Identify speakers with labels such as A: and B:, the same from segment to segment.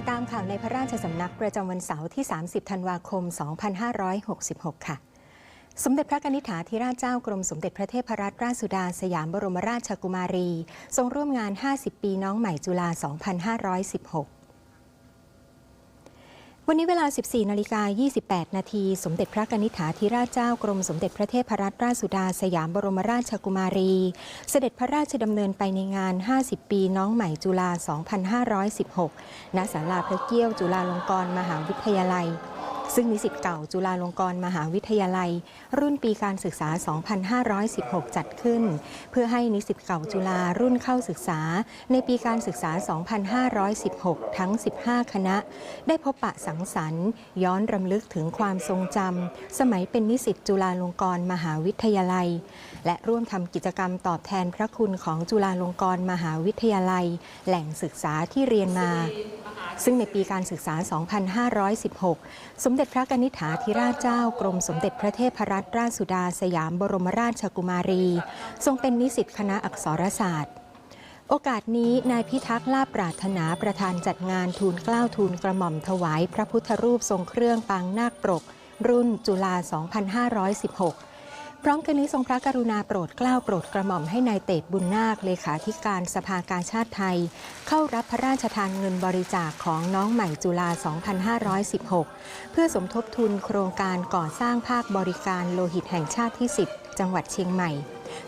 A: ติดตามข่าวในพระราชสำนักประจำวันเสาร์ที่ 30 ธันวาคม 2566 ค่ะ สมเด็จพระนิธิถาธิราชเจ้ากรมสมเด็จพระเทพรัตนราชสุดาสยามบรมราชกุมารี ทรงร่วมงาน 50 ปีน้องใหม่จุฬา 2516 วันนี้เวลา 14 นาฬิกา 28 นาที สมเด็จพระนิธิถาธิราชเจ้ากรมสมเด็จพระเทพรัตนราชสุดาสยามบรมราชกุมารี เสด็จพระราชดำเนินไปในงาน 50 ปีน้องใหม่จุฬา 2516 ณ ศาลาพระเกี้ยวจุฬาลงกรณ์มหาวิทยาลัย ซึ่งนิสิตเก่าจุฬาลงกรณ์มหาวิทยาลัย รุ่นปีการศึกษา 2516 จัดขึ้น เพื่อให้นิสิตเก่าจุฬารุ่นเข้าศึกษา ในปีการศึกษา 2516 ทั้ง 15 คณะ ได้พบปะสังสรรค์ย้อนรำลึกถึงความทรงจำสมัยเป็นนิสิตจุฬาลงกรณ์มหาวิทยาลัย และร่วมทำกิจกรรมตอบแทนพระคุณของจุฬาลงกรณ์มหาวิทยาลัย แหล่งศึกษาที่เรียนมา ซึ่งในปีการศึกษา 2516 สมเด็จพระนิธิถาธิราชเจ้ากรมสมเด็จพระเทพรัตนราชสุดาสยามบรมราชกุมารี ทรงเป็นนิสิตคณะอักษรศาสตร์ โอกาสนี้นายพิทักษ์ลาบปรารถนาประธานจัดงานทูลเกล้าทูลกระหม่อมถวาย พระพุทธรูปทรงเครื่องปางนาคปรก รุ่นจุฬา 2516 พร้อมกันนี้ทรงพระกรุณาโปรดเกล้าโปรดกระหม่อมให้ในายเตดบุญนาคเลขาธิการสภากาชาติไทย เข้ารับพระราชทานเงินบริจาคของน้องใหม่จุฬา 2516 เพื่อสมทบทุนโครงการก่อสร้างภาคบริการโลหิตแห่งชาติที่ 10 จังหวัดเชียงใหม่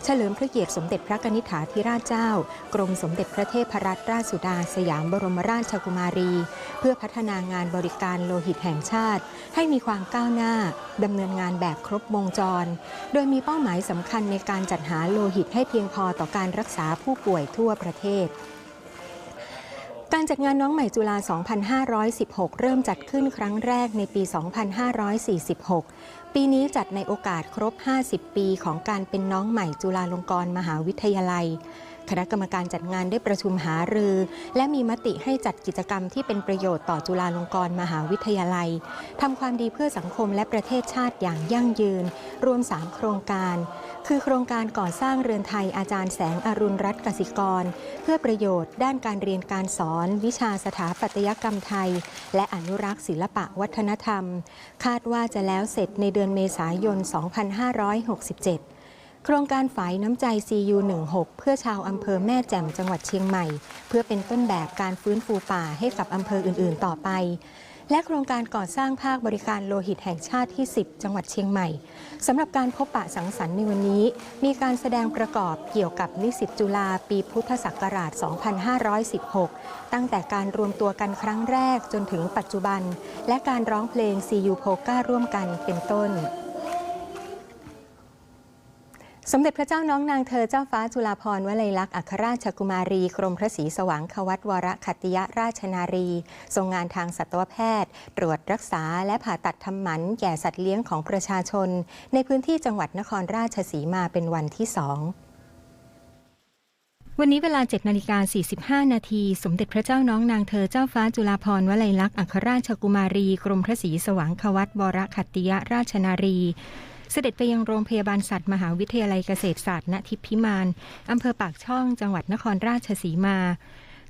A: เฉลิมพระเกียรติสมเด็จพระนิธิถาธิราชเจ้า กรมสมเด็จพระเทพรัตนราชสุดา สยามบรมราชกุมารี เพื่อพัฒนางานบริการโลหิตแห่งชาติ ให้มีความก้าวหน้าดำเนินงานแบบครบวงจร โดยมีเป้าหมายสำคัญในการจัดหาโลหิตให้เพียงพอต่อการรักษาผู้ป่วยทั่วประเทศ การจัดงานน้องใหม่จุฬา 2516 เริ่มจัดขึ้นครั้งแรกในปี 2546 ปีนี้จัดในโอกาสครบ 50 ปีของการเป็นน้องใหม่จุฬาลงกรณ์มหาวิทยาลัย คณะกรรมการจัดงานได้ประชุมหารือ และมีมติให้จัดกิจกรรมที่เป็นประโยชน์ต่อจุฬาลงกรณ์มหาวิทยาลัยทำความดีเพื่อสังคมและประเทศชาติอย่างยั่งยืน รวม 3 โครงการ คือโครงการก่อสร้างเรือนไทยอาจารย์แสงอรุณรัตน์กสิกร เพื่อประโยชน์ด้านการเรียนการสอน วิชาสถาปัตยกรรมไทย และอนุรักษ์ศิลปะวัฒนธรรม คาดว่าจะแล้วเสร็จในเดือนเมษายน 2567 โครงการฝายน้ำใจ CU 16 เพื่อชาวอำเภอแม่แจ่มจังหวัดเชียงใหม่ เพื่อเป็นต้นแบบการฟื้นฟูป่าให้กับอำเภออื่น ๆ ต่อไป และโครงการก่อสร้างภาคบริการโลหิตแห่งชาติที่ 10 จังหวัดเชียงใหม่สำหรับการพบปะสังสรรค์ในวันนี้ มีการแสดงประกอบเกี่ยวกับนิสิตจุฬาปีพุทธศักราช 2516 ตั้งแต่การรวมตัวกันครั้งแรกจนถึงปัจจุบัน และการร้องเพลง CU โพก้าร่วมกันเป็นต้น สมเด็จพระเจ้าน้องนางเธอเจ้าฟ้าจุฬาภรณ์วลัยลักษณ์อัครราชกุมารีกรมพระศรีสว่างควัตวรขัตติยราชนารี ทรงงานทางสัตวแพทย์ ตรวจรักษาและผ่าตัดทำหมันแก่สัตว์เลี้ยงของประชาชน ในพื้นที่จังหวัดนครราชสีมาเป็นวันที่สองวันนี้เวลา 7 นาฬิกา 45 นาที สมเด็จพระเจ้าน้องนางเธอเจ้าฟ้าจุฬาภรณ์วลัยลักษณ์อัครราชกุมารี กรมพระศรีสว่างควัตวรขัติยราชนารี เสด็จไปยังโรงพยาบาลสัตว์มหาวิทยาลัยเกษตรศาสตร์ณทิพพิมานอำเภอปากช่องจังหวัดนครราชสีมา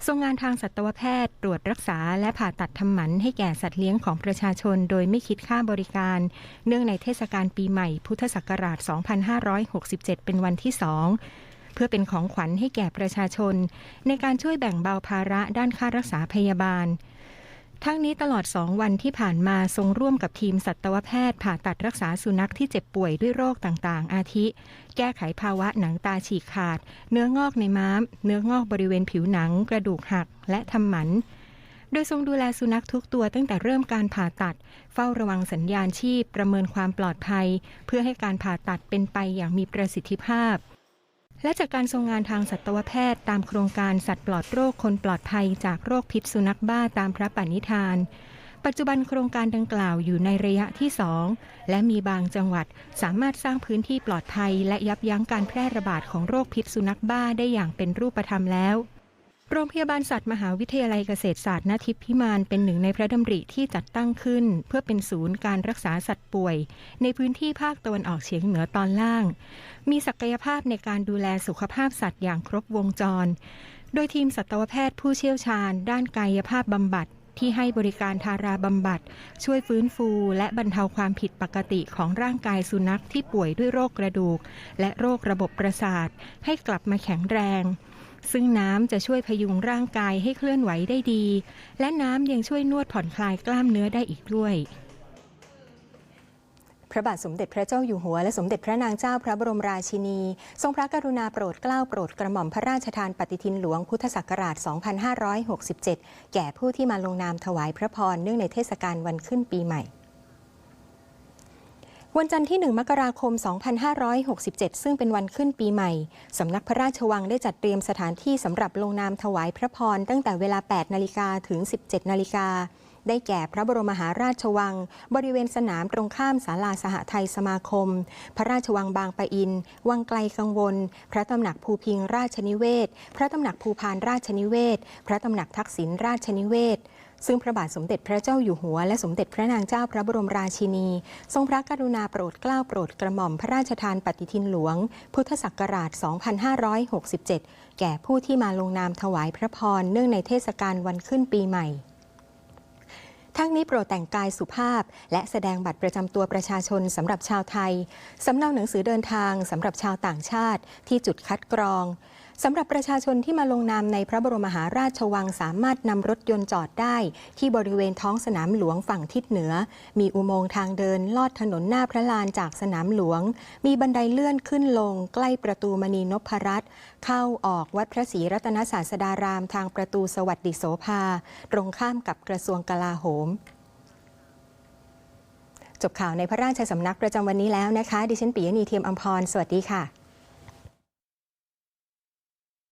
A: ทรงงานทางสัตวแพทย์ ตรวจรักษาและผ่าตัดทำหมันให้แก่สัตว์เลี้ยงของประชาชน โดยไม่คิดค่าบริการ เนื่องในเทศกาลปีใหม่ พุทธศักราช 2567 เป็นวันที่สองเพื่อเป็นของขวัญให้แก่ประชาชน ในการช่วยแบ่งเบาภาระด้านค่ารักษาพยาบาล ทั้งนี้ตลอด 2 วันที่ผ่านมาทรงร่วมกับทีมสัตวแพทย์ ผ่าตัดรักษาสุนัขที่เจ็บป่วยด้วยโรคต่างๆ อาทิ แก้ไขภาวะหนังตาฉีกขาด เนื้องอกในม้าม เนื้องอกบริเวณผิวหนัง กระดูกหัก และทำหมัน โดยทรงดูแลสุนัขทุกตัวตั้งแต่เริ่มการผ่าตัด เฝ้าระวังสัญญาณชีพ ประเมินความปลอดภัย เพื่อให้การผ่าตัดเป็นไปอย่างมีประสิทธิภาพ และจากการทรงงานทางสัตวแพทย์ ตามโครงการสัตว์ปลอดโรคคนปลอดภัยจากโรคพิษสุนัขบ้าตามพระปณิธาน ปัจจุบันโครงการดังกล่าวอยู่ในระยะที่ 2 และมีบางจังหวัดสามารถสร้างพื้นที่ปลอดภัย และยับยั้งการแพร่ระบาดของโรคพิษสุนัขบ้าได้อย่างเป็นรูปธรรมแล้ว โรงพยาบาลสัตว์มหาวิทยาลัยเกษตรศาสตร์ณทิพพิมานเป็นหนึ่งในพระดำริที่จัดตั้งขึ้น เพื่อเป็นศูนย์การรักษาสัตว์ป่วย ในพื้นที่ภาคตะวันออกเฉียงเหนือตอนล่าง มีศักยภาพในการดูแลสุขภาพสัตว์อย่างครบวงจร โดยทีมสัตวแพทย์ผู้เชี่ยวชาญ ด้านกายภาพบำบัดที่ให้บริการทาราบำบัด ช่วยฟื้นฟู และบรรเทาความผิดปกติของร่างกายสุนัขที่ป่วยด้วยโรคกระดูก และโรคระบบประสาท ให้กลับมาแข็งแรง ซึ่งน้ำจะช่วยพยุงร่างกายให้เคลื่อนไหวได้ดี และน้ำยังช่วยนวดผ่อนคลายกล้ามเนื้อได้อีกด้วยพระบาทสมเด็จพระเจ้าอยู่หัวและสมเด็จพระนางเจ้าพระบรมราชินี ทรงพระกรุณาโปรดเกล้าโปรดกระหม่อมพระราชทานปฏิทินหลวงพุทธศักราช 2567 แก่ผู้ที่มาลงนามถวายพระพรเนื่องในเทศกาลวันขึ้นปีใหม่ วันจันทร์ที่ 1 มกราคม 2567 ซึ่งเป็นวันขึ้นปีใหม่ สำนักพระราชวังได้จัดเตรียมสถานที่สำหรับลงนามถวายพระพรตั้งแต่เวลา 8 นาฬิกาถึง 17 นาฬิกา ได้แก่พระบรมมหาราชวัง บริเวณสนามตรงข้ามศาลาสหไทยสมาคม พระราชวังบางปะอิน วังไกลกังวล พระตำหนักภูพิงราชนิเวศ พระตำหนักภูพานราชนิเวศ พระตำหนักทักษิณราชนิเวศ ซึ่งพระบาทสมเด็จพระเจ้าอยู่หัว และสมเด็จพระนางเจ้าพระบรมราชินี ทรงพระกรุณาโปรดเกล้าโปรดกระหม่อมพระราชทานปฏิทินหลวง พุทธศักราช 2567 แก่ผู้ที่มาลงนามถวายพระพรเนื่องในเทศกาลวันขึ้นปีใหม่ทั้งนี้โปรดแต่งกายสุภาพ และแสดงบัตรประจำตัวประชาชนสำหรับชาวไทย สำเนาหนังสือเดินทางสำหรับชาวต่างชาติที่จุดคัดกรอง สำหรับประชาชนที่มาลงนามในพระบรมมหาราชวังสามารถนำรถยนต์จอดได้ ที่บริเวณท้องสนามหลวงฝั่งทิศเหนือ มีอุโมงค์ทางเดินลอดถนนหน้าพระลานจากสนามหลวง มีบันไดเลื่อนขึ้นลง ใกล้ประตูมณีนพรัตน์เข้าออกวัดพระศรีรัตนศาสดารามทางประตูสวัสดิโสภา ตรงข้ามกับกระทรวงกลาโหมจบข่าวในพระราชสำนักประจำวันนี้แล้วนะคะ ดิฉันปิยณีเทียมอัมพร สวัสดีค่ะ